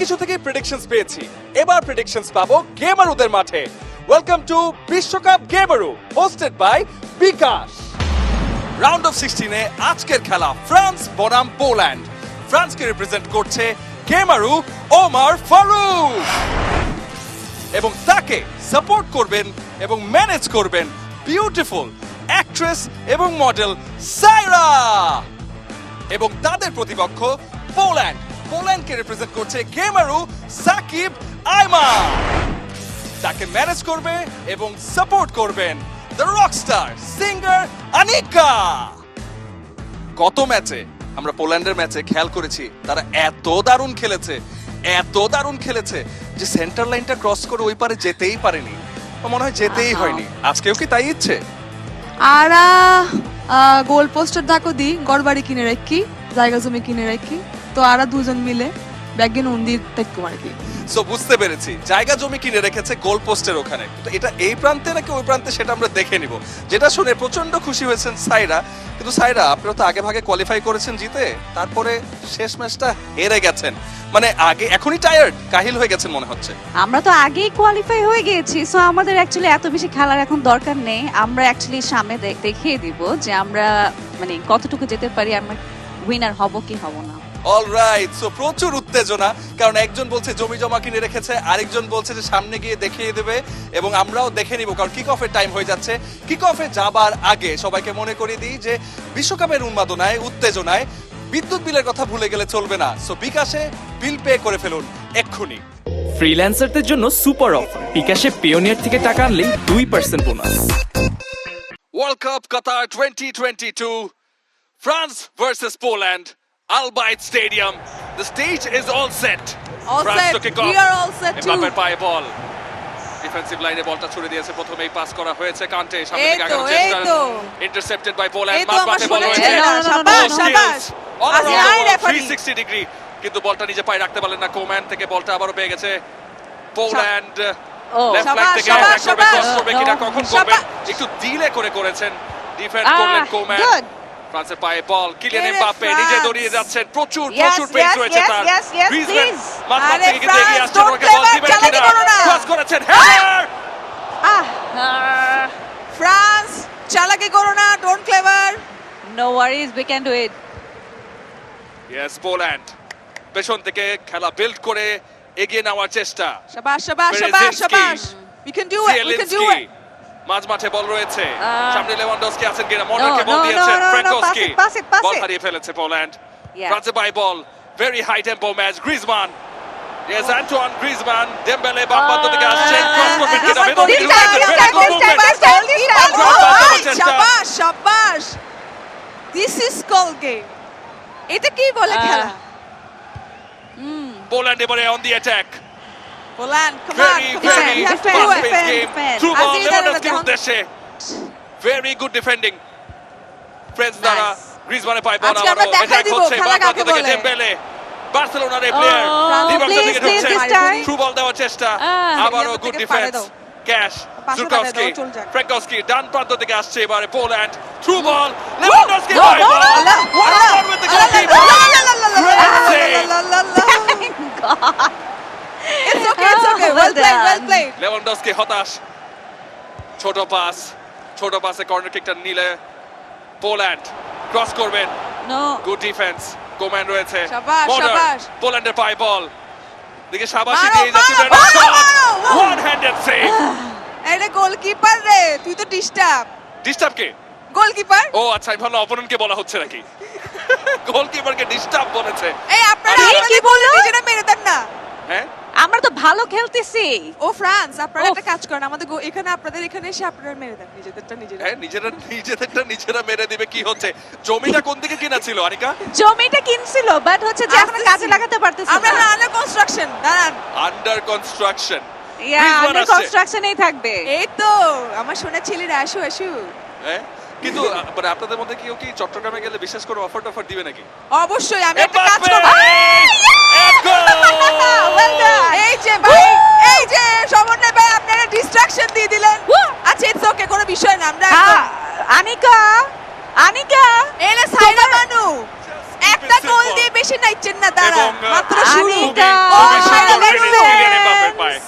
কিছু থেকে প্রেডিকশনস পেয়েছি। এবার প্রেডিকশনস পাবো গেমারুদের মাঠে। ওয়েলকাম টু বিশ্বকাপ গেমারু hosted by bKash. Round of সিক্সটিনে আজকের খেলা ফ্রান্স, বনাম, পোল্যান্ড। ফ্রান্সকে রিপ্রেজেন্ট করছে গেমারু ওমার ফারুক। এবং তাকে সাপোর্ট করবেন এবং ম্যানেজ করবেন বিউটিফুল অ্যাক্ট্রেস এবং মডেল সাইরা এবং তাদের প্রতিপক্ষ পোল্যান্ড। পোল্যান্ডকে রিপ্রেজেন্ট করছে গেমারু সাকিব আইমা তাকে ম্যানেজ করবে এবং সাপোর্ট করবেন দ্য রকস্টার সিঙ্গার আনিকা গত ম্যাচে আমরা পোল্যান্ডের ম্যাচে খেয়াল করেছি, তারা এত দারুণ খেলেছে, এত দারুণ খেলেছে যে সেন্টার লাইনটা ক্রস করে ওই পারে যেতেই পারেনি। মনে হয় যেতেই হয়নি। আজকেও কি তাই ইচ্ছে? আরা গোল পোস্টার ডাকো দি গড়বাড়ি কিনে রাখি জায়গা জমি কিনে রাখি তো আরা দুজন মিলে ব্যাগিন উন্দির দেখো আর কি। সো বুঝতে পেরেছি। জায়গা জমি কিনে রেখেছে গোল পোস্টের ওখানে। কিন্তু এটা এই প্রান্তে নাকি ওই প্রান্তে সেটা আমরা দেখে নিব? যেটা শুনে প্রচণ্ড খুশি হয়েছেন সাইরা। কিন্তু সাইরা আপনারা তো আগে ভাগে কোয়ালিফাই করেছেন জিতে। তারপরে শেষ ম্যাচটা হেরে গেছেন। মানে আগে এখনই টায়ার্ড কাহিল হয়ে গেছেন মনে হচ্ছে। আমরা তো আগেই কোয়ালিফাই হয়ে গিয়েছি। সো আমাদের অ্যাকচুয়ালি এত বেশি খেলার এখন দরকার নেই। আমরা অ্যাকচুয়ালি সামনে দেখিয়ে দিব যে আমরা মানে কতটুকু যেতে পারি আমরা উইনার হব কি হব না। অলরাইট সো প্রচুর উত্তেজনা কারণ একজন বলছে জমি জমা কিনে রেখেছে আরেকজন বলছে যে সামনে গিয়ে দেখিয়ে দেবে এবং আমরাও দেখে নিব কারণ কিক অফের টাইম হয়ে যাচ্ছে। কিক অফে যাবার আগে সবাইকে মনে করিয়ে দিই যে বিশ্বকাপের উন্মাদনায় উত্তেজনায় বিদ্যুৎ বিলের কথা ভুলে গেলে চলবে না। সো বিকাশে বিল পে করে ফেলুন এক্ষুনি। ফ্রিল্যান্সারদের জন্য সুপার অফার বিকাশে পেওনিয়ার থেকে টাকা আনলেই দুই percent bonus world cup Qatar twenty twenty two France versus Poland Al Bayt stadium the stage is all set All set. We are all set too. এমবাপ্পের পায়ে বল ডিফেন্সিভ লাইনে বলটা ছুড়ে দিয়েছে প্রথমেই পাস করা হয়েছে কান্টে সামনে থেকে আগানোর চেষ্টা ইন্টারসেপ্টেড বাই বল সাবাস, no. সাবাস। আজকে নাই referee। 360 ডিগ্রি কিন্তু বলটা নিজে পায়ে রাখতে পারলেন না কোম্যান থেকে বলটা আবারও পেয়ে গেছে পোল্যান্ড লেফট ফ্ল্যাঙ্ক থেকে অ্যাটাক করবে ক্রস করবে কিনা কখন সাবাস। একটু দিলে করে করেছেন ডিফেন্ড করলেন কোম্যান. ফ্রান্সের পায়ে বল কিলিয়ান এমবাপ্পে নিজে দৌড়িয়ে যাচ্ছেন প্রচুর প্রচুর পেস yes, রয়েছে তার। yes, yes, Griezmann please. মাঝ মাঠ আরে থেকে কিন্তু এগিয়ে আসছেন ওকে বল দিবেন চালাকি কিনা। ক্রস করেছেন হেডার আহ! ফ্রান্স চালাকি করো না don't clever no worries we can do it yes Poland পেছন থেকে খেলা বিল্ড করে এগিয়ে নেওয়ার চেষ্টা। শাবাশ শাবাশ শাবাশ শাবাশ we can do it we can do it মাঝ মাঠে বল রয়েছে। সামনে লেভানডস্কি আছেন কিনা No, বল দিয়েছেন ফ্র্যাঙ্কোস্কি বল হারিয়ে ফেলেছে পোল্যান্ড। ফ্রান্সে by ball very high tempo match Griezmann Yes, Antoine Griezmann, Dembele প্রান্ত থেকে আসছেন, Ah, ক্রস করবেন কিনা, ah, ভেতর this থেকে time, ঢুকেছেন, this very time, good this time, movement. this time, this time. Antoine Oh, বাম ওই, চেষ্টা। শাবাশ শাবাশ দিস ইজ কল গেম এটা কি বলে আহ, খেলা পোল্যান্ড এবারে on the attack. Poland come on Very, come on very you have to do fast-paced it defend, game. defend. Through ball, Aziz লেভানডস্কির Al-Rahman. উদ্দেশ্যে। Very good defending. ফ্রেঞ্চ দ্বারা Nice. গ্রিজমানের পায়ে বল আজকে আমরা আবারও দেখাই attack দিব হচ্ছে, খেলা বাম প্রান্ত কাকে থেকে বলে। ডেম্বেলে। বার্সেলোনার এই প্লেয়ার Oh, লিভারপুল please, থেকে please, ঢুকছে this time. থ্রু বল দেওয়ার চেষ্টা Ah. আবারও এবার গুড থেকে ডিফেন্স পারে দাও। ক্যাশ পাশে জুরকাউস্কি পারে দাও, চল যাক। ফ্র্যাঙ্কোস্কি ডান প্রান্ত থেকে আসছে এবারে Poland through ball Lewandowski No, পায়ে no, বল আল্লাহ, আল্লাহ, আবার with the আল্লাহ, goalkeeper. আল্লাহ, আল্লাহ, আল্লাহ, আল্লাহ, Great আল্লাহ, save. আল্লাহ, আল্লাহ, আল্লাহ। It's okay, it's okay. Well Well played, well played. Lewandowski হতাশ। ছোট পাস ছোট পাসে কর্নার কিকটা নিলে পোল্যান্ড ক্রস করবেন। গুড ডিফেন্স কোম্যান রয়েছে। শাবাশ, Modern, শাবাশ। পোল্যান্ডের পায়ে বল দিকে শাবাশি দিয়ে যাচ্ছে। ওয়ান হ্যান্ডেড সেভ এটা গোলকিপার রে তুই তো ডিস্টার্ব ডিস্টার্ব কে? গোলকিপার ও আচ্ছা আমি ভাবলাম অপোনেন্টকে বলা হচ্ছে নাকি? গোলকিপারকে ডিস্টার্ব বলেছে। এই আপনারা কি বলল? নিজেরা মেরে দেন না। হ্যাঁ? ভালো খেলতেছি। ও ফ্রান্স আপনারা একটা কাজ করেন আমাদের গো- এখানে আপনাদের এখানে এসে আপনারা মেরে দেন নিজেদেরটা নিজেরা। হ্যাঁ নিজেরা নিজেদেরটা নিজেরা মেরে দিবে কি হচ্ছে? জমিটা কোন দিকে কিনা ছিল আনিকা? জমিটা কিনছিল বাট হচ্ছে যে আসতেছি। কাজে লাগাতে পারতেছি আমরা না। আন্ডার কনস্ট্রাকশন দাঁড়ান। আন্ডার কনস্ট্রাকশন ইয়া আন্ডার আসছে। কনস্ট্রাকশনেই থাকবে। এই তো আমার সোনা ছেলেরা আসো আসো। হ্যাঁ কিন্তু মানে আপনাদের মধ্যে কেউ কি চট্টগ্রামে গেলে বিশেষ করে অফার টফার দিবে নাকি? অবশ্যই আমি একটা কাজ! করব। এক আনিকা সাইরা বানু একটা গোল দিয়ে বেশি নাইছেন না তারা মাত্র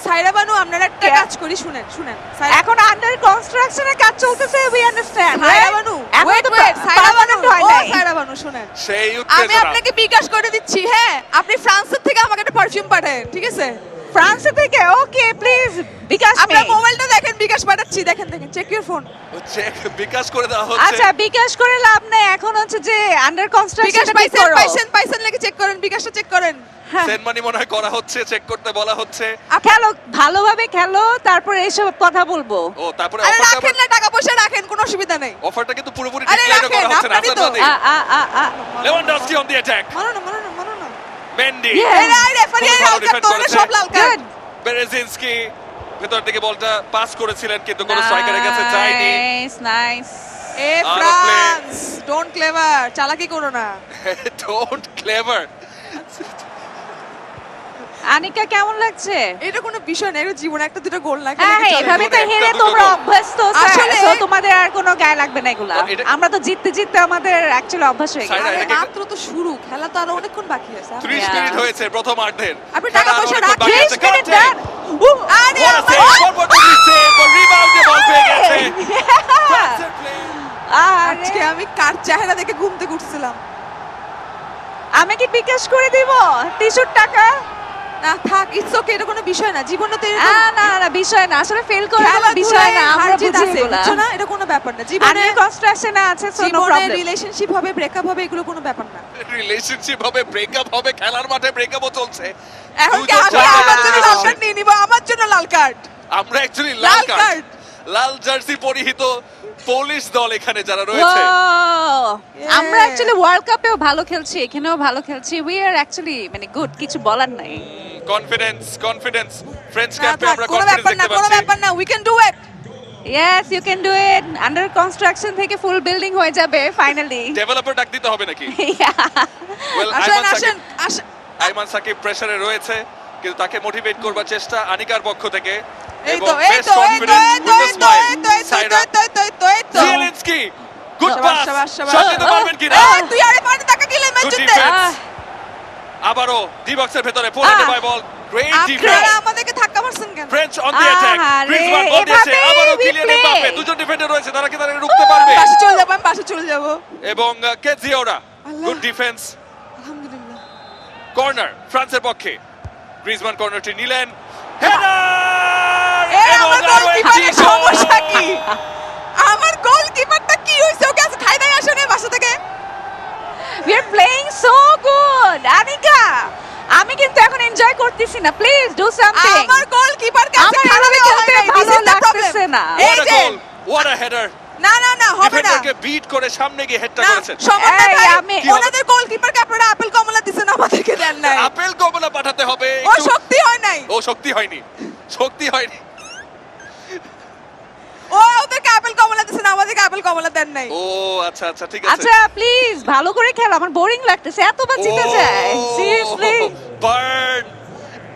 সাইরা বানু আপনারা একটা কাজ করি শুনেন শুনেন। এখন আন্ডার কনস্ট্রাকশনের কাজ চলতেছে we understand Saira Banu wait wait Saira Banu ও সায়রা বানু শুনেন। সেই আমি আপনাকে বিকাশ করে দিচ্ছি হ্যাঁ? আপনি ফ্রান্সের থেকে আমাকে একটা পারফিউম পাঠান ঠিক আছে? ফ্রান্স থেকে? ওকে প্লিজ বিকাশ আপনার। মোবাইলটা দেখেন বিকাশ পাঠাচ্ছি দেখেন দেখেন check your phone check bKash করে দেওয়া হচ্ছে। আচ্ছা বিকাশ করে লাভ নেই। এখন হচ্ছে যে আন্ডার বিকাশ কনস্ট্রাকশন পাইছেন পাইছেন পাইছেন লেগে চেক করেন বিকাশটা চেক করেন। সেন্ড মানি মনে হয় করা হচ্ছে চেক করতে বলা হচ্ছে। খেলো ভালোভাবে খেলো তারপরে এইসব কথা বলব। ও তারপরে রাখেন না টাকা পয়সা রাখেন কোনো অসুবিধা নেই। অফারটা কিন্তু পুরোপুরি ডিক্লেয়ার করা হচ্ছে না আপনারই তো। আসাদ আ আ আ আ। লেভানডস্কি অন দি অ্যাটাক মানো না মানো না মানো না মেন্ডি এই এই রেফারি এই লাল কার্ড defend সব লাল কার্ড বেরেজিনস্কি ভেতর দিকে বলটা পাস করেছিলেন কিন্তু কোনো স্ট্রাইকারের কাছে যায়নি। নাইস নাইস এ ফ্রান্স ডোন্ট ক্লেভার চালাকি করো না। ডোন্ট ক্লেভার আনিকা কেমন লাগছে? এটা কোনো বিষয় না এটা জীবনে একটা দুটো গোল না হ্যাঁ হ্যাঁ এভাবে তো হেরে তোমরা অভ্যস্ত আসলে- তোমাদের আর কোনো গায়ে লাগবে না এগুলা। আমরা তো জিততে জিততে আমাদের অ্যাকচুয়ালি অভ্যাস হয়ে গেছে। মাত্র তো শুরু খেলা তো আরও অনেকক্ষণ বাকি আছে 30 মিনিট হয়েছে প্রথম অর্ধের আপনি টাকা পয়সা রাখেন। 30 মিনিট আরে আমার- বল পেয়ে গেছে। আজকে আমি কার চেহারা দেখে ঘুম থেকে উঠছিলাম। আমি কি বিকাশ করে দিব? টিশুর টাকা? না থাক ইটস ওকে এটা কোনো বিষয় না জীবনে তো না না, না বিষয় না আসলে ফেল করে কোনো বিষয় না আমরা বুঝি না? এটা কোনো ব্যাপার না জীবনে কনস্ট্রাকশনে আছে সো নো প্রবলেম রিলেশনশিপ হবে ব্রেকআপ হবে এগুলো কোনো ব্যাপার না। রিলেশনশিপ হবে ব্রেকআপ হবে খেলার মাঠে ব্রেকআপও চলছে। এখন কি আমি আমার জন্য লাল কার্ড নিয়ে নিব? আমার জন্য লাল কার্ড আমরা অ্যাকচুয়ালি লাল কার্ড। লাল জার্সি পরিহিত পুলিশ দল এখানে যারা রয়েছে। আমরা অ্যাকচুয়ালি ওয়ার্ল্ড কাপেও ভালো খেলছি এখানেও ভালো খেলছি। উই আর অ্যাকচুয়ালি মানে গুড কিছু বলার নাই। কনফিডেন্স কনফিডেন্স ফ্রেঞ্চ ক্যাম্পে আমরা কোনো কনফিডেন্স দেখতে কোনো পাচ্ছি। ব্যাপার না we can do it yes you can do it under construction থেকে ফুল বিল্ডিং হয়ে যাবে ফাইনালি ডেভেলপার ডাক দিতে হবে নাকি? ওয়েল আসেন আইমান আসেন আইমান সাকিব প্রেসারে রয়েছে কিন্তু তাকে মোটিভেট করবার চেষ্টা আনিকার পক্ষ থেকে। এই তো এই তো এই তো এই তো এই তো এই তো এই তো। এই তো এই তো এই তো জিয়েলিনস্কি গুড শাবাশ, পাস শাবাশ, শাবাশ। কিনা? এই, তুই আরে পানি টাকা কিলে ম্যাচ জিততে defense. আবারো ডি বক্সের ভেতরে পোল্যান্ডে। বাই বল গ্রেট আপনারা ডিফেন্স আমাদেরকে ধাক্কা মারছেন কেন? French on the attack Griezmann ball দিয়েছে এভাবেই আবারো কিলিয়ান. এমবাপ্পে দুজন ডিফেন্ডার রয়েছে তারা কি তারা রুখতে পারবে? পাশে চলে যাব আমি পাশে চলে যাব। এবং কেজিওরা গুড ডিফেন্স আলহামদুলিল্লাহ। কর্নার ফ্রান্সের পক্ষে। গ্রিজমান কর্নারটি নিলেন। হেডার এবং আমার আরও একটি সমস্যা কি? আমার গোলকিপারটা কি হইছে ওকে আজ খাই নাই আসে নাই বাসা থেকে we are playing so good Anika আমি কিন্তু এখন এনজয় করতেছি না প্লিজ ডু সামথিং আমার গোলকিপার কাছে দেওয়া খেলতে ভালো is the problem. লাগতেছে না। এই যে goal! What a header! না না না হবে না ডিফেন্ডারকে বিট করে সামনে গিয়ে হেডটা করেছেন সমন্বয় ভাই, আমি-? ওনাদের গোলকিপারকে আপনারা আপেল কমলা দিছেন আমাদেরকে দেন নাই আপেল কমলা পাঠাতে হবে ও শক্তি হয় নাই ও শক্তি হয়নি শক্তি হয়নি ও ওদেরকে আপেল কমলা দিছেন আমাদেরকে আপেল কমলা দেন নাই। ও আচ্ছা আচ্ছা ঠিক আছে। আচ্ছা প্লিজ ভালো করে খেলো আমার বোরিং লাগতেছে এতবার জিতে যায়। সিরিয়াসলি বার্ন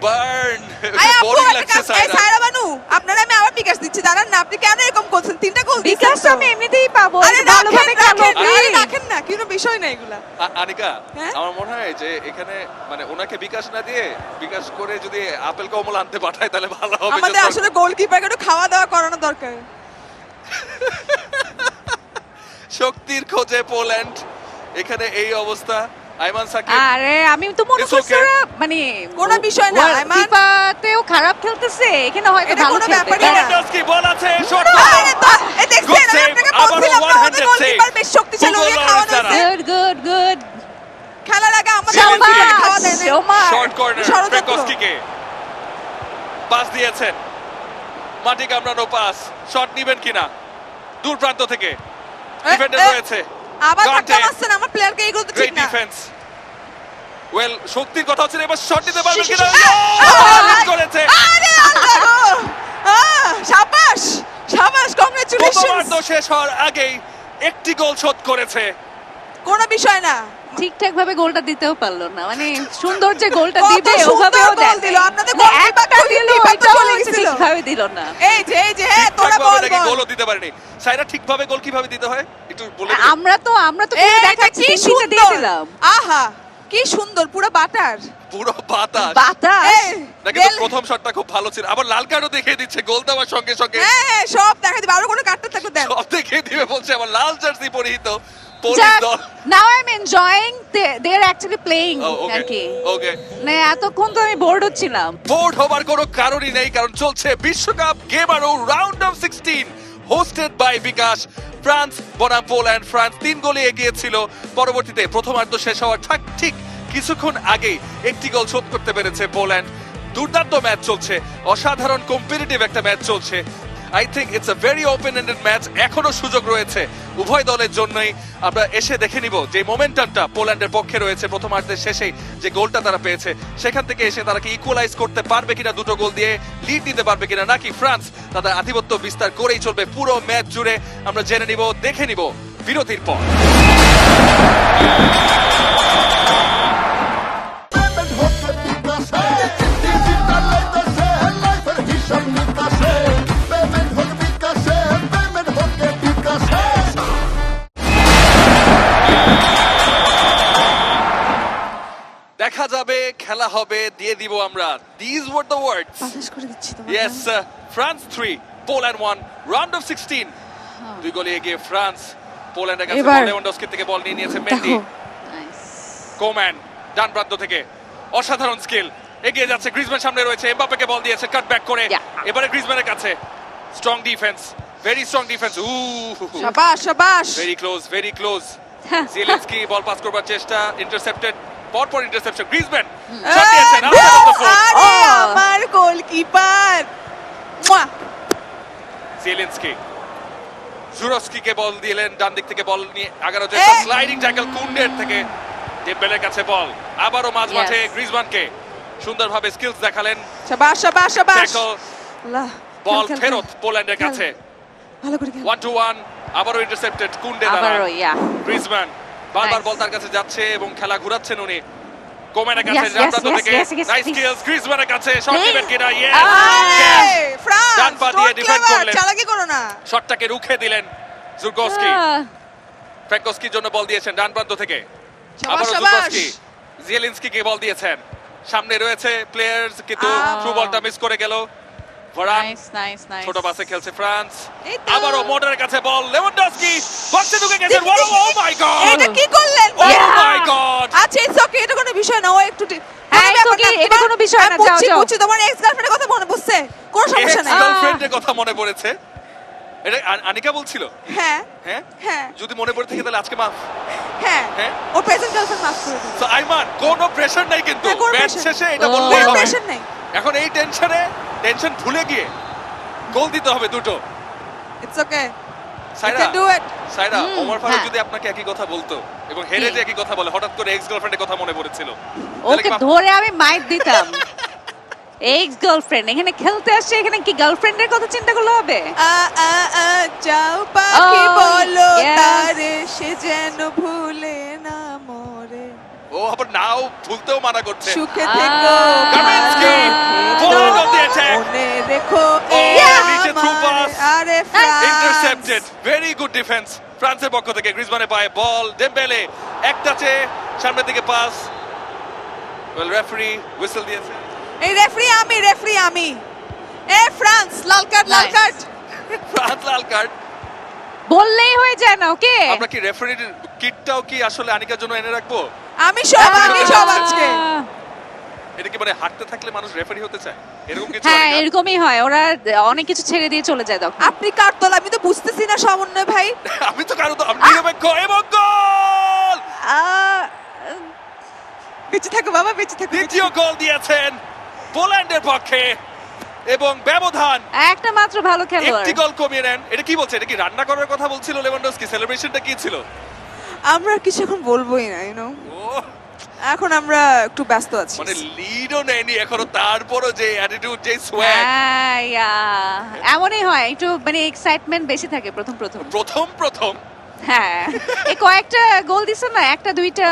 বার্ন আই আপু বোরিং লাগছে সাইরা বানু আপনারা আমি আবার বিকাশ দিচ্ছি জানেন না আপনি কেন এরকম করছেন? তিনটা গোল বিকাশ আমি এমনিতেই পাবো আরে ভালোভাবে রাখেন খেলো প্লিজ রাখেন না কোনো বিষয় না এগুলা। আনিকা হ্যাঁ? আমার মনে হয় যে এখানে মানে ওনাকে বিকাশ না দিয়ে বিকাশ করে যদি আপেল কমলা আনতে পাঠায় তাহলে ভালো হবে আমাদের আসলে গোলকিপারকে একটু খাওয়া দাওয়া করানো দরকার। শক্তির খোঁজে পোল্যান্ড। এখানে এই অবস্থা। আইমান সাকিব আরে আমি তো মনে করছি মানে কোনো বিষয় না, আইমান। ফিফাতেও খারাপ খেলতেছে এখানে হয়তো এটা ভালো কোনো খেলতে ব্যাপারই না। লেভানডস্কি বল আছে শট আরে তো এই দেখছেন আমি আপনাকে বলছিলাম না আমাদের গোলকিপার বেশ শক্তিশালী Lloris খাওয়ানো হয়েছে। গুড গুড গুড খেলার আগে আমাদের গোলকিপারকে খাওয়া দেয় শর্ট কর্নার। ফ্রেকস্কিকে পাস দিয়েছেন। মাটি কামড়ানো পাস শট নিবেন কিনা? দূর প্রান্ত থেকে ডিফেন্ডার রয়েছে। আবার ধাক্কা মারছেন আমার প্লেয়ারকে এই তো ঠিক না ডিফেন্স ওয়েল শক্তির কথা হচ্ছে এবার শট কিনা? করেছে। আরে আল্লাহ! কংগ্রেচুলেশনস শেষ হওয়ার আগেই একটি গোল শোধ করেছে। কোনো বিষয় না। ঠিকঠাক ভাবে গোলটা দিতেও পারল না। মানে সুন্দর যে গোলটা দিবে ওভাবেও দিল, আপনাদের একটা দিল তো। ঠিকভাবে দিল না। এই যে এই যে হ্যাঁ তোরা বল বল। গোলও দিতে পারেনি। সাইরা ঠিকভাবে গোল কীভাবে দিতে হয়? একটু বলে আমরা তো আমরা তো দেখাচ্ছি দিয়ে দিলাম। আহা কি সুন্দর পুরো বাটার পুরো বাতাস। বাতাস? এই, না কিন্তু বেল- প্রথম শটটা খুব ভালো ছিল। আবার লাল কার্ডও দেখিয়ে দিচ্ছে গোল দেওয়ার সঙ্গে সঙ্গে। হ্যাঁ হ্যাঁ সব দেখা দিবে। আরও কোনো কাটতে থাকো দেন সব দেখিয়ে দিবে বলছে আবার লাল জার্সি পরিহিত। Now I am enjoying they are actually playing আর কি ওকে এতক্ষণ তো আমি বোর্ড হচ্ছিলাম। বোর্ড হবার কোনো কারণই নেই কারণ চলছে বিশ্বকাপ গেম আরও round of sixteen hosted by bKash. France বনাম পোল্যান্ড ফ্রান্স তিন গোলে এগিয়েছিল। পরবর্তীতে প্রথমার্ধ শেষ হওয়ার ঠিক ঠিক কিছুক্ষণ আগেই একটি গোল শোধ করতে পেরেছে পোল্যান্ড দুর্দান্ত ম্যাচ চলছে। অসাধারণ কম্পিটিটিভ একটা ম্যাচ চলছে। I think it's a very open ended match এখনও সুযোগ রয়েছে উভয় দলের জন্যই। আমরা এসে দেখে নিব যে মোমেন্টামটা পোল্যান্ডের পক্ষে রয়েছে প্রথমার্ধের শেষেই যে গোলটা তারা পেয়েছে। সেখান থেকে এসে তারা কি ইকুয়ালাইজ করতে পারবে কিনা দুটো গোল দিয়ে লিড দিতে পারবে কিনা নাকি ফ্রান্স তাদের আধিপত্য বিস্তার করেই চলবে পুরো ম্যাচ জুড়ে। আমরা জেনে নিব, দেখে নিব বিরতির পর। যাবে খেলা হবে দিয়ে দিব আমরা। দিস ওয়ার দ্য ওয়ার্ডস বাতাস করে দিচ্ছি তোমার yes France 3 Poland 1 round of 16 দুই গোলে এগিয়ে ফ্রান্স পোল্যান্ডের কাছে এবার। লেভানডস্কি থেকে বল নিয়ে নিয়েছে মেন্ডি কোম্যান ডান প্রান্ত থেকে। অসাধারণ স্কিল এগিয়ে যাচ্ছে গ্রিজম্যান সামনে রয়েছে এমবাপ্পেকে বল দিয়েছে কাট ব্যাক করে. এবারে গ্রিজম্যানের কাছে। Strong defence very strong defence উ শাবাশ শাবাশ very close very close Zielinski ball pass করবার চেষ্টা ইন্টারসেপ্টেড পরপর ইন্টারসেপশন গ্রিজম্যান শট দিয়েছেন. আরে Oh. আমার গোলকিপার জেলেন্সকি জুরস্কিকে বল দিলেন ডান দিক থেকে বল নিয়ে আগারো চেষ্টা স্লাইডিং ট্যাকল কুন্ডের থেকে ডেম্বেলের কাছে বল আবারও মাঝ. মাঠে গ্রিজমানকে সুন্দরভাবে স্কিলস দেখালেন। শাবাশ শাবাশ শাবাশ বল ফেরত পোল্যান্ডের কাছে। ভালো করে ওয়ান টু ওয়ান আবারও ইন্টারসেপ্টেড কুন্ডে দ্বারা গ্রিজমান বারবার বল তার কাছে যাচ্ছে এবং খেলা ঘুরাচ্ছেন উনি কোমেনের কাছে থেকে নাইস. স্কিলস গ্রিজমানের কাছে শট Please. নেবেন কিনা ইয়েস ফ্রান্স, ডান পা দিয়ে clever, করলেন। চালাকি করো না। শটটাকে রুখে দিলেন জুরগস্কি আহ, জন্য বল দিয়েছেন ডান প্রান্ত থেকে। জুরগস্কি জিয়েলিনস্কিকে বল দিয়েছেন সামনে রয়েছে প্লেয়ার্স কিন্তু। থ্রু বলটা মিস করে গেল ভরান ছোট পাসে খেলছে ফ্রান্স। আবারও মোটরের কাছে বল লেভানডস্কি বক্সে ঢুকে গেছেন দেখি, ও দেখি। মাই গড এটা কি করলেন ও Yeah. মাই গড আচ্ছা ইটস ওকে এটা কোনো বিষয় না ও একটু হ্যাঁ, এটা কোনো বিষয় না, যাও, যাও। বুঝছি, তোমার girlfriend এর কথা মনে পড়ছে? কোনো সমস্যা নাই। গার্লফ্রেন্ডের কথা মনে পড়েছে? এটা আনিকা বলছিল? হ্যাঁ। হ্যাঁ? হ্যাঁ। যদি মনে পড়ে থাকে তাহলে আজকে মাফ। হ্যাঁ। হ্যাঁ? ওর প্রেজেন্ট গার্লফ্রেন্ড মাফ করে দিন তো আইমান কোনো প্রেশার নাই কিন্তু। হ্যাঁ, ম্যাচ শেষে এটা ও। বললেই কোনো হবে। প্রেশার নাই। এখন এই টেনশনে টেনশন ভুলে গিয়ে গোল দিতে হবে দুটো। It's okay Saira can do সাইরা ওমর ফারুক হ্যাঁ। যদি আপনাকে একই কথা বলতো এবং হেরে যে একই কথা বলে হঠাৎ করে এক্স গার্লফ্রেন্ডের কথা মনে পড়েছিল। ওকে ধরে আমি মাইট দিতাম। এক্স গার্লফ্রেন্ড এখানে খেলতে আসছে এখানে কি গার্লফ্রেন্ডের কথা চিন্তা করলে হবে? যাও পাখি Oh, বলো তারে সে যেন ভুলে না। ও আবার নাও ভুলতেও মানা করছে। সুখে থেকো। কামিন্সকি। মনে রেখো নিচে. আরে ইন্টারসেপ্টেড ভেরি গুড ডিফেন্স ফ্রান্সের পক্ষ থেকে গ্রিজমানের পায়ে বল। ডেম্বেলে এক টাচে সামনের দিকে পাস ওয়েল রেফারি হুইসেল দিয়েছে। এই রেফারি আমি রেফারি আমি। এ ফ্রান্স লাল কার্ড লাল. কার্ড ফ্রান্স লাল কার্ড বললেই হয়ে যায় না ওকে? আমরা কি রেফারির কিটটাও কি আসলে আনিকার জন্য এনে রাখব? আমি সব আমি সব আজকে। এটা কি মানে হাঁটতে থাকলে মানুষ রেফারি হতে চায়? এরকম কিছু হ্যাঁ এরকমই হয়। ওরা অনেক কিছু ছেড়ে দিয়ে চলে যায় তখন। আপনি কার্তল আমি তো বুঝতেছি না সমন্বয় ভাই। আমি তো আমি নিরপেক্ষ এবং গোল! বেঁচে থাকো বাবা বেঁচে থাকো দ্বিতীয় গোল দিয়েছেন পোল্যান্ডের পক্ষে এবং ব্যবধান। একটা মাত্র ভালো খেলোয়াড়। একটি গোল কমিয়ে নেন। এটা কি বলছে? এটা কি রান্না করার কথা বলছিল লেভানডস্কি? সেলিব্রেশনটা কি ছিল? আমরা কিছু এখন বলবোই না ইউ নো এখন আমরা একটু ব্যস্ত আছি। মানে লিডও নেয়নি এখনও তারপরও যে অ্যাটিটিউড যে সোয়াগ হ্যাঁ. এমনই হয় একটু মানে এক্সাইটমেন্ট বেশি থাকে প্রথম প্রথম। প্রথম প্রথম। হ্যাঁ। এই কয়েকটা গোল দিছো না? একটা দুইটা।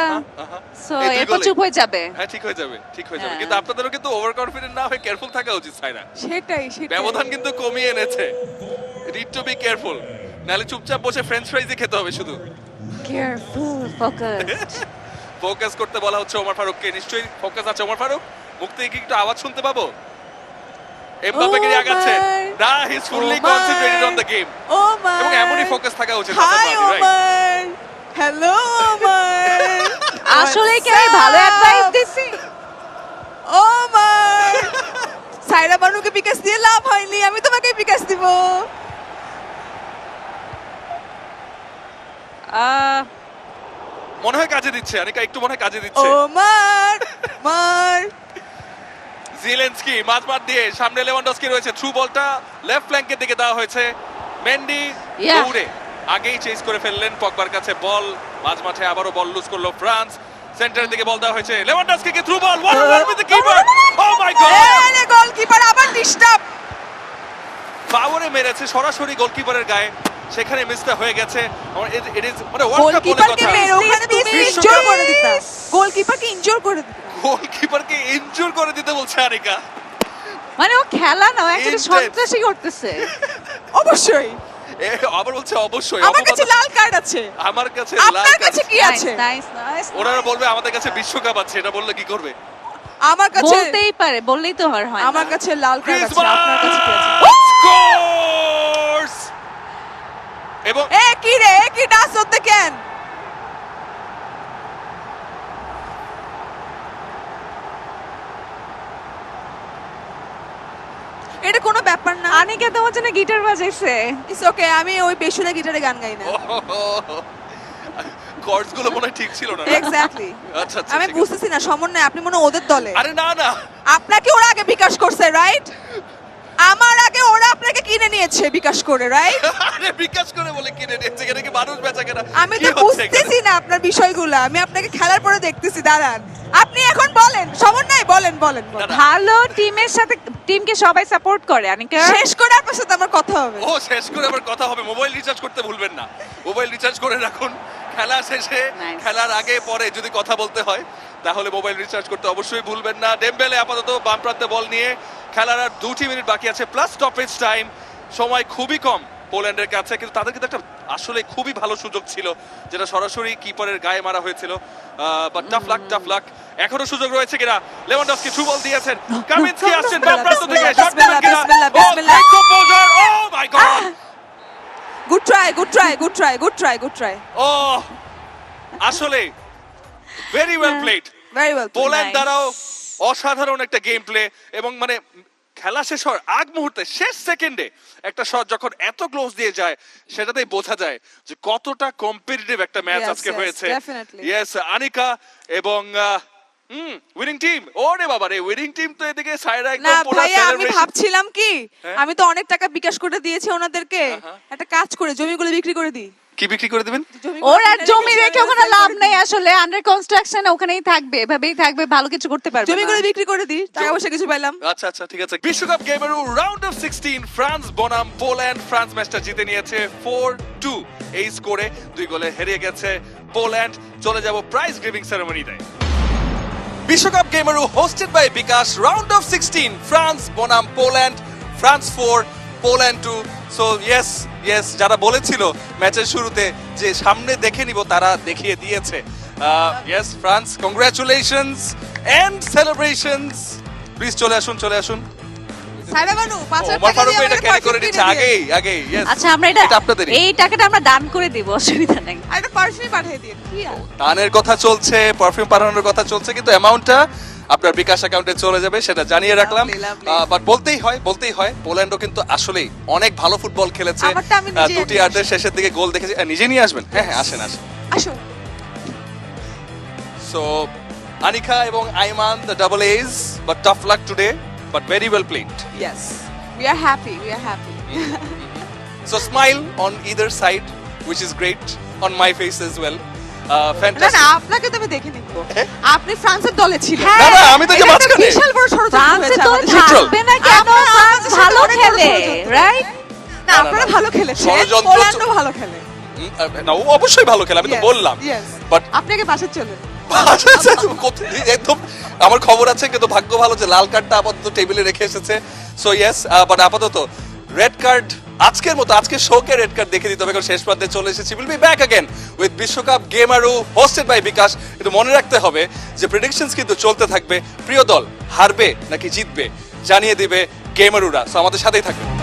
সো এরপর চুপ হয়ে যাবে। হ্যাঁ ঠিক হয়ে যাবে ঠিক হয়ে যাবে। হ্যাঁ। কিন্তু আপনাদেরও কিন্তু ওভার কনফিডেন্ট না হয়ে কেয়ারফুল থাকা উচিত সাইরা সেটাই সেটাই। ব্যবধান কিন্তু কমিয়ে এনেছে। নিড টু বি কেয়ারফুল নাহলে চুপচাপ বসে ফ্রেঞ্চ ফ্রাইজই খেতে হবে শুধু। কেয়ারফুল ফোকাসড ফোকাস করতে বলা হচ্ছে ওমর ফারুককে। নিশ্চয়ই ফোকাস আছে ওমর ফারুক? মুখ থেকে কি একটু আওয়াজ শুনতে পাবো? এমবাপ্পে কে আগাচ্ছেন না he is fully concentrated on the game Omar. এবং এমনই ফোকাস থাকা উচিত হাই ওমর। হ্যালো ওমর। আসলে কি আমি ভালো অ্যাডভাইস দিছি? ওমর। সাইরা বানুকে বিকাশ দিয়ে লাভ হয়নি আমি তোমাকে বিকাশ দিব। আহ, মনে হয় কাজে দিচ্ছে আনিকা একটু মনে হয় কাজে দিচ্ছে। ওমর মার মার। জিলেন্সকি মাঝ মাঠ দিয়ে সামনে লেভানডস্কি রয়েছে থ্রু বলটা লেফট ফ্ল্যাঙ্কের দিকে দেওয়া হয়েছে। মেন্ডি দৌড়ে আগেই চেজ করে ফেললেন পকবার কাছে বল মাঝ মাঠে আবারও বল লুজ করল ফ্রান্স। সেন্টারের দিকে বল দেওয়া হয়েছে লেভানডস্কিকে through ball one over with the keeper oh my God এরে গোলকিপার আবার ডিস্টার্ব পাওয়ারে মেরেছে সরাসরি গোলকিপারের গায়ে। সেখানে মিসটা হয়ে গেছে। ইট ইজ মানে ওয়ার্ল্ড কাপ বলে কথা। ইনজোর করে. গোলকিপারকে ইনজোর করে দিতা। গোলকিপারকে ইনজুর করে দিতে বলছে আনিকা মানে ও খেলা না Intense. সন্ত্রাসী করতেছে। অবশ্যই। আবার বলছে অবশ্যই। আমার কাছে লাল কার্ড আছে। আমার কাছে লাল আপনার কাছে কি আছে? নাইস নাইস ওনারা বলবে আমাদের কাছে বিশ্বকাপ আছে এটা বললে কি করবে? আমার কাছে বলতেই পারে বললেই তো হয় আমার কাছে লাল কার্ড আছে। আপনার কাছে কি আছে? এবং এ কি রে এ কি ডাস হতে কেন? এটা কোনো ব্যাপার না। আনিকা তোমার জন্য গিটার বাজাইছে। ইটস ওকে আমি ওই পেছনে গিটারে গান গাই না। কর্ডসগুলো মনে ঠিক ছিল না এক্স্যাক্টলি আচ্ছা আচ্ছা আমি বুঝতেছি না সমন্বয় আপনি মনে হয় ওদের দলে? আরে না না। আপনাকে ওরা আগে বিকাশ করছে রাইট আমার আগে ওরা আপনাকে কিনে নিয়েছে বিকাশ করে রাইট আরে বিকাশ করে বলে কিনে নিয়েছে এখানে কি মানুষ বেচা কেনা? আমি তো বুঝতেছি না আপনার বিষয়গুলো আমি আপনাকে খেলার পরে দেখতেছি দাঁড়ান। আপনি এখন বলেন সমন্বয় বলেন বলেন বলেন। ভালো টিমের সাথে টিমকে সবাই সাপোর্ট করে আনিকা। শেষ করে আপনার সাথে আমার কথা হবে। ও শেষ করে আবার কথা হবে মোবাইল রিচার্জ করতে ভুলবেন না। মোবাইল রিচার্জ করে রাখুন খেলা শেষে খেলার আগে পরে যদি কথা বলতে হয় তাহলে মোবাইল রিচার্জ করতে অবশ্যই ভুলবেন না। ডেম্বেলে আপাতত বাম প্রান্তে বল নিয়ে খেলার আর দুটি মিনিট বাকি আছে প্লাস স্টপেজ টাইম সময় খুবই কম পোল্যান্ডের কাছে কিন্তু তাদের কিন্তু একটা আসলে খুবই ভালো সুযোগ ছিল যেটা সরাসরি কিপারের গায়ে মারা হয়েছিল। But tough luck tough luck এখনও সুযোগ রয়েছে কিনা? লেভানডস্কি থ্রু বল দিয়েছেন। কামিন্সকি আসছেন বাম প্রান্ত থেকে। শট নেবেন কিনা? বিসমিল্লাহ, oh composure! Oh good try good try good try good try good try ও আসলে very well played very well Poland. দ্বারাও অসাধারণ একটা গেম প্লে এবং মানে খেলা শেষ হওয়ার আগ মুহূর্তে শেষ সেকেন্ডে একটা শট যখন এত ক্লোজ দিয়ে যায় সেটাতেই বোঝা যায় যে কতটা কম্পিটিটিভ একটা ম্যাচ আজকে হয়েছে। ইয়েস আনিকা এবং হুম উইনিং টিম ওরে বাবা রে উইনিং টিম তো এদিকে সাইরা একদম না পুরো আমি ভাবছিলাম কি হ্যাঁ? আমি তো অনেক টাকা বিকাশ করে দিয়েছি ওনাদেরকে। একটা কাজ করে জমিগুলো বিক্রি করে দিই। কি বিক্রি করে দিবেন? ওর আর জমি রেখে ওখানে লাভ নেই আসলে। আন্ডার কনস্ট্রাকশন ওখানেই থাকবে এভাবেই থাকবে ভালো কিছু করতে পারবে জমিগুলো না। বিক্রি করে দিই টাকা পয়সা কিছু পাইলাম। আচ্ছা আচ্ছা ঠিক আছে। বিশ্বকাপ গেমের রাউন্ড অফ সিক্সটিন ফ্রান্স বনাম পোল্যান্ড ফ্রান্স ম্যাচটা জিতে নিয়েছে ফোর টু এই স্কোরে দুই গোলে হেরে গেছে পোল্যান্ড। চলে যাব প্রাইজ গিভিং সেরেমনিতে বিশ্বকাপ গেমেরু hosted by bKash round of sixteen France বনাম Poland France Poland two so yes yes যারা বলেছিল ম্যাচের শুরুতে যে সামনে দেখে নিব তারা দেখিয়ে দিয়েছে। Yes France congratulations and celebrations please চলে আসুন চলে আসুন? দানের কথা চলছে পারফিউম পাঠানোর কথা চলছে কিন্তু অ্যামাউন্টটা আপনার বিকাশ অ্যাকাউন্টে চলে যাবে সেটা জানিয়ে রাখলাম. বাট বলতেই হয় বলতেই হয় পোল্যান্ডও কিন্তু আসলেই অনেক ভালো ফুটবল খেলেছে। দুটি নিয়ে আর্ধের শেষের দিকে গোল দেখেছি। নিজে নিয়ে আসবেন? হ্যাঁ হ্যাঁ আসেন আসেন। আসুন সো আনিকা এবং Aiman the double edge but tough luck today but very well played yes we are happy we are happy So smile on either side, which is great on my face as well. না না আপনাকে তো আমি দেখে নিব? আপনি ফ্রান্সের দলে ছিলেন। না, না, আমি তো যে মাঝখানে। বিশাল বড় ষড়যন্ত্র হয়েছে তো আমাদের Central. থাকবে না কেন ফ্রান্স ভালো খেলে রাইট না আপনারা ভালো খেলেছেন। ষড়যন্ত্র ভালো খেলে। না ও অবশ্যই ভালো খেলে আমি তো বললাম। বাট আপনাকে বাসে চলে একদম আমার খবর আছে কিন্তু ভাগ্য ভালো যে লাল কার্ডটা আপাতত টেবিলে রেখে এসেছে। সো ইয়েস বাট আপাতত রেড কার্ড আজকের মতো, আজকে শোকে রেড কার্ড দেখে দিতে হবে। কারণ শেষ পর্যায়ে চলে এসেছি। Will be back again with বিশ্বকাপ গেম ও হোস্টেড বাই বিকাশ। কিন্তু মনে রাখতে হবে যে প্রেডিকশনস কিন্তু চলতে থাকবে। প্রিয় দল হারবে নাকি জিতবে, জানিয়ে দিবে গেমারুরা। সো আমাদের সাথেই থাকবে